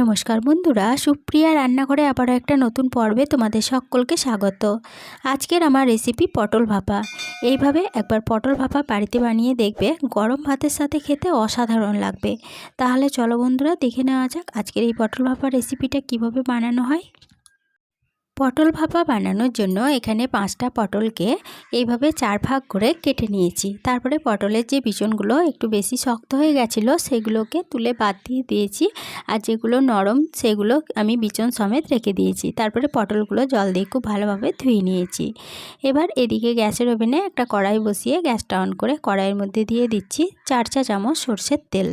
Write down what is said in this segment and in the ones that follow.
নমস্কার বন্ধুরা, সুপ্রিয়া রান্নাঘরে আবারও একটা নতুন পর্বে তোমাদের সকলকে স্বাগত। আজকের আমার রেসিপি পটল ভাপা। এইভাবে একবার পটল ভাপা বাড়িতে বানিয়ে দেখবে, গরম ভাতের সাথে খেতে অসাধারণ লাগবে। তাহলে চলো বন্ধুরা, দেখে নেওয়া যাক আজকের এই পটল ভাপা রেসিপিটা কীভাবে বানানো হয়। পটল ভাপা বানানোর জন্য এখানে পাঁচটা পটলকে এইভাবে চার ভাগ করে কেটে নিয়েছি। তারপরে পটলের যে বিচনগুলো একটু বেশি শক্ত হয়ে গেছিল, সেগুলোকে তুলে বাদ দিয়ে দিয়েছি আর যেগুলো নরম, সেগুলো আমি বিচন সমেত রেখে দিয়েছি। তারপরে পটলগুলো জল দিয়ে খুব ভালোভাবে ধুয়ে নিয়েছি। এবার এদিকে গ্যাসের ওভেনে একটা কড়াই বসিয়ে গ্যাসটা অন করে কড়াইয়ের মধ্যে দিয়ে দিচ্ছি চার চা চামচ সর্ষের তেল।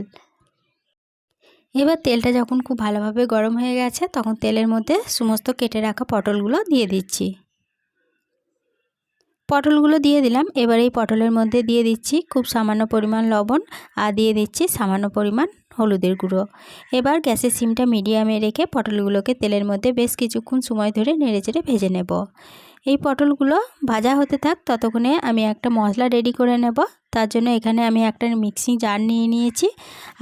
এবার তেলটা যখন খুব ভালোভাবে গরম হয়ে গেছে, তখন তেলের মধ্যে সমস্ত কেটে রাখা পটলগুলো দিয়ে দিচ্ছি। পটলগুলো দিয়ে দিলাম। এবার এই পটলের মধ্যে দিয়ে দিচ্ছি খুব সামান্য পরিমাণ লবণ আর দিয়ে দিচ্ছি সামান্য পরিমাণ হলুদের গুঁড়ো। এবার গ্যাসের সিমটা মিডিয়ামে রেখে পটলগুলোকে তেলের মধ্যে বেশ কিছুক্ষণ সময় ধরে নেড়ে চেড়ে ভেজে নেব। এই পটলগুলো ভাজা হতে থাক, ততক্ষণে আমি একটা মশলা রেডি করে নেব। তার জন্য এখানে আমি একটা মিক্সিং জার নিয়ে নিয়েছি।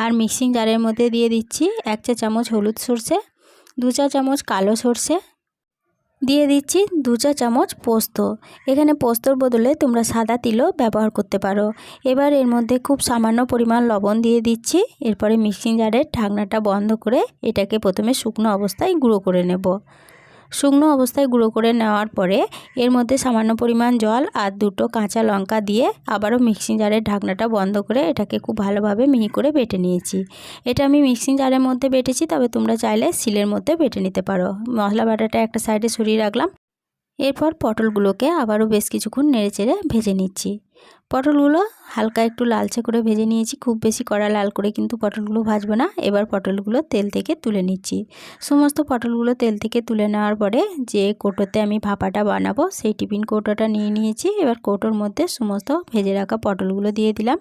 আর মিক্সিং জারের মধ্যে দিয়ে দিচ্ছি এক চা চামচ হলুদ সর্ষে, দু চা চামচ কালো সর্ষে, দিয়ে দিচ্ছি দু চা চামচ পোস্ত। এখানে পোস্তর বদলে তোমরা সাদা তিলও ব্যবহার করতে পারো। এবার এর মধ্যে খুব সামান্য পরিমাণ লবণ দিয়ে দিচ্ছি। এরপরে মিক্সিং জারের ঢাকনাটা বন্ধ করে এটাকে প্রথমে শুকনো অবস্থায় গুঁড়ো করে নেব। শুকনো অবস্থায় গুঁড়ো করে নেওয়ার পরে এর মধ্যে সামান্য পরিমাণ জল আর দুটো কাঁচা লঙ্কা দিয়ে আবারও মিক্সিং জারের ঢাকনাটা বন্ধ করে এটাকে খুব ভালোভাবে মিহি করে বেটে নিয়েছি। এটা আমি মিক্সিং জারের মধ্যে বেটেছি, তবে তোমরা চাইলে সিলের মধ্যে বেটে নিতে পারো। মশলা বাটাটা একটা সাইডে সরিয়ে রাখলাম। এরপর পটলগুলোকে আবারও বেশ কিছুক্ষণ নেড়ে চেড়ে ভেজে নিচ্ছি। পটলগুলো হালকা একটু লালচে করে ভেজে নিয়েছি। খুব বেশি কড়া লাল করে কিন্তু পটলগুলো ভাজবো না। এবার পটলগুলো তেল থেকে তুলে নিচ্ছি। সমস্ত পটলগুলো তেল থেকে তুলে নেওয়ার পরে যে কোটোতে আমি ভাপাটা বানাবো সেই টিফিন কৌটোটা নিয়ে নিয়েছি। এবার কৌটোর মধ্যে সমস্ত ভেজে রাখা পটলগুলো দিয়ে দিলাম।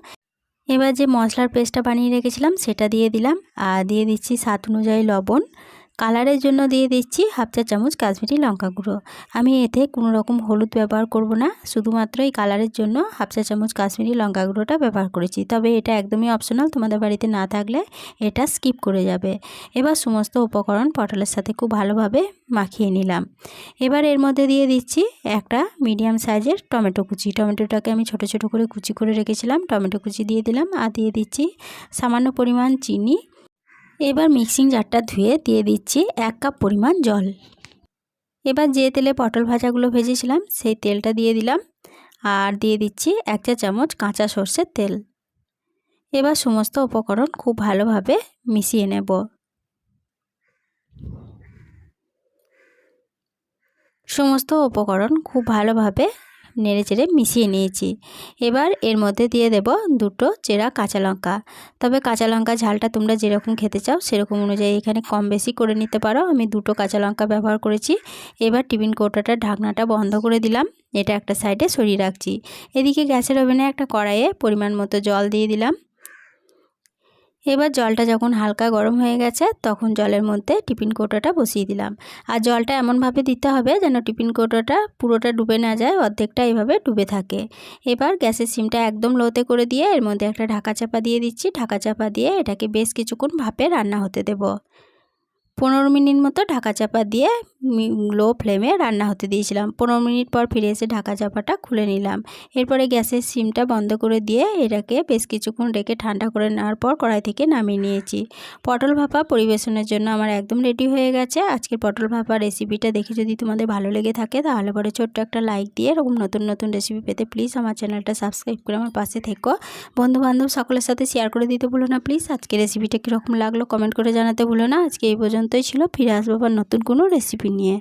এবার যে মশলার পেস্টটা বানিয়ে রেখেছিলাম সেটা দিয়ে দিলাম। আর দিয়ে দিচ্ছি স্বাদ অনুযায়ী লবণ। কালারের জন্য দিয়ে দিচ্ছি হাফ চা চামচ কাশ্মীরি লঙ্কা গুঁড়ো। আমি এতে কোনো রকম হলুদ ব্যবহার করব না, শুধুমাত্র এই কালারের জন্য হাফ চা চামচ কাশ্মীরি লঙ্কা গুঁড়োটা ব্যবহার করেছি। তবে এটা একদমই অপশনাল তোমাদের বাড়িতে না থাকলে এটা স্কিপ করে যাবে। এবার সমস্ত উপকরণ পটলের সাথে খুব ভালোভাবে মাখিয়ে নিলাম। এবার এর মধ্যে দিয়ে দিচ্ছি একটা মিডিয়াম সাইজের টমেটো কুচি। টমেটোটাকে আমি ছোট ছোট করে কুচি করে রেখেছিলাম। টমেটো কুচি দিয়ে দিলাম আর দিয়ে দিচ্ছি সামান্য পরিমাণ চিনি। এবার মিক্সিং জারটা ধুয়ে দিয়ে দিচ্ছি এক কাপ পরিমাণ জল। এবার যে তেলে পটল ভাজাগুলো ভেজেছিলাম, সেই তেলটা দিয়ে দিলাম আর দিয়ে দিচ্ছি এক চা চামচ কাঁচা সর্ষের তেল। এবার সমস্ত উপকরণ খুব ভালোভাবে মিশিয়ে নেব। সমস্ত উপকরণ খুব ভালোভাবে নেড়ে চেড়ে মিশিয়ে নিয়েছি। এবার এর মধ্যে দিয়ে দেব দুটো চেরা কাঁচা লঙ্কা। তবে কাঁচা লঙ্কা ঝালটা তোমরা যেরকম খেতে চাও সেরকম অনুযায়ী এখানে কম বেশি করে নিতে পারো। আমি দুটো কাঁচা লঙ্কা ব্যবহার করেছি। এবার টিফিন কৌটাটার ঢাকনাটা বন্ধ করে দিলাম। এটা একটা সাইডে সরিয়ে রাখছি। এদিকে গ্যাসের ওভেনে একটা কড়াইয়ে পরিমাণ মতো জল দিয়ে দিলাম। এবার জলটা যখন হালকা গরম হয়ে গেছে, তখন জলের মধ্যে টিফিন কৌটোটা বসিয়ে দিলাম। আর জলটা এমনভাবে দিতে হবে যেন টিফিন কৌটোটা পুরোটা ডুবে না যায়, অর্ধেকটা এভাবে ডুবে থাকে। এবার গ্যাসের সিমটা একদম লোতে করে দিয়ে এর মধ্যে একটা ঢাকা চাপা দিয়ে দিচ্ছি। ঢাকা চাপা দিয়ে এটাকে বেশ কিছুক্ষণ ভাপে রান্না হতে দেবো। পনেরো মিনিট মতো ঢাকা চাপা দিয়ে লো ফ্লেমে রান্না হতে দিয়েছিলাম। পনেরো মিনিট পর ফিরে এসে ঢাকা চাপাটা খুলে নিলাম। এরপরে গ্যাসের সিমটা বন্ধ করে দিয়ে এটাকে বেশ কিছুক্ষণ রেখে ঠান্ডা করে নেওয়ার পর কড়াই থেকে নামিয়ে নিয়েছি। পটল ভাপা পরিবেশনের জন্য আমার একদম রেডি হয়ে গেছে। আজকের পটল ভাপা রেসিপিটা দেখে যদি তোমাদের ভালো লেগে থাকে, তাহলে পরে ছোট্ট একটা লাইক দিয়ে এরকম নতুন নতুন রেসিপি পেতে প্লিজ আমার চ্যানেলটা সাবস্ক্রাইব করে আমার পাশে থেকো। বন্ধুবান্ধব সকলের সাথে শেয়ার করে দিতে ভুলো না প্লিজ আজকে রেসিপিটা কীরকম লাগল কমেন্ট করে জানাতে ভুলো না। আজকে এই পর্যন্তই ছিল। ফিরে আসব আবার নতুন কোনো রেসিপি নিয়ে